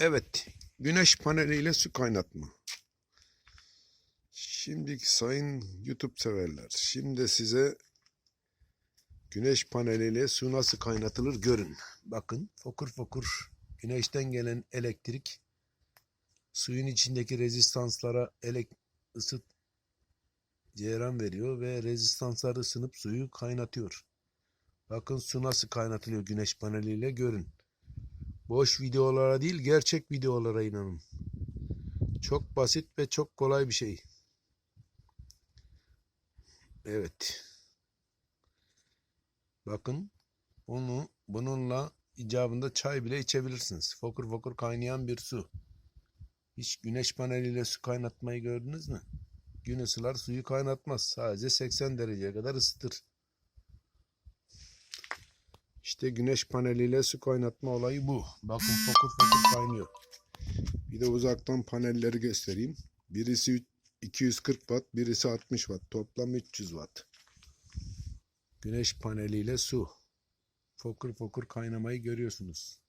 Evet, güneş paneliyle su kaynatma. Şimdiki sayın YouTube severler, şimdi size güneş paneliyle su nasıl kaynatılır görün. Bakın fokur fokur güneşten gelen elektrik suyun içindeki rezistanslara elek ısıt ceyran veriyor ve rezistanslar ısınıp suyu kaynatıyor. Bakın su nasıl kaynatılıyor güneş paneliyle görün. Boş videolara değil gerçek videolara inanın. Çok basit ve çok kolay bir şey. Evet. Bakın bunu bununla icabında çay bile içebilirsiniz. Fokur fokur kaynayan bir su. Hiç güneş paneliyle su kaynatmayı gördünüz mü? Gün ısılar suyu kaynatmaz. Sadece 80 dereceye kadar ısıtır. İşte güneş paneliyle su kaynatma olayı bu. Bakın fokur fokur kaynıyor. Bir de uzaktan panelleri göstereyim. Birisi 240 watt, birisi 60 watt. Toplam 300 watt. Güneş paneliyle su. Fokur fokur kaynamayı görüyorsunuz.